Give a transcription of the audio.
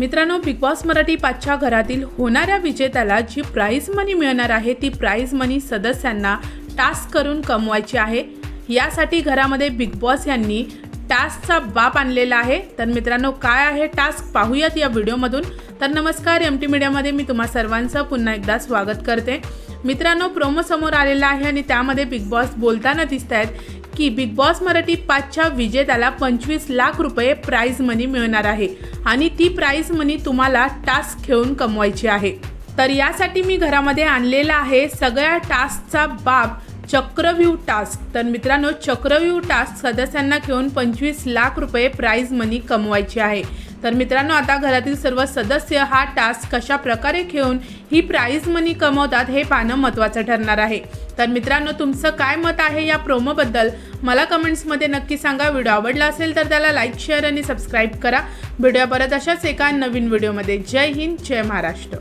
मित्रांनो big boss Marathi पाचच्या घरातील होणाऱ्या विजेत्याला जी प्राईज मनी मिळणार आहे ती प्राईज मनी सदस्यांना टास्क करून कमवायची आहे. यासाठी घरामध्ये बिग बॉस यांनी टास्कचा बाप आणलेला आहे. तर मित्रांनो काय आहे टास्क पाहूयात या व्हिडिओमधून. तर नमस्कार एम टी मीडियामध्ये मी तुम्हा सर्वांचं पुन्हा एकदा स्वागत करते. मित्रांनो प्रोमो समोर आलेला आहे आणि त्यामध्ये बिग बॉस बोलताना दिसत आहेत की बिग बॉस मराठी पाचच्या विजेत्याला पंचवीस लाख रुपये प्राईज मनी मिळणार आहे. आणि ती प्राईज मनी तुम्हाला टास्क घेऊन कमवायची आहे. तर यासाठी मी घरामध्ये आणलेला आहे सगळ्या टास्कचा बाब चक्रव्यूह टास्क तर मित्रांनो चक्रव्यूह टास्क सदस्यांना घेऊन पंचवीस लाख रुपये प्राईज मनी कमवायची आहे. तर मित्रांनो आता घरातील सर्व सदस्य हा टास्क कशा प्रकारे घेऊन ही प्राईज मनी कमवतात हे पाहणं महत्त्वाचं ठरणार आहे. तर मित्रांनो तुमचं काय मत आहे या प्रोमोबद्दल मला कमेंट्समध्ये नक्की सांगा. व्हिडिओ आवडला असेल तर त्याला लाईक शेअर आणि सबस्क्राईब करा. व्हिडिओ परत अशाच एका नवीन व्हिडिओमध्ये. जय हिंद जय महाराष्ट्र.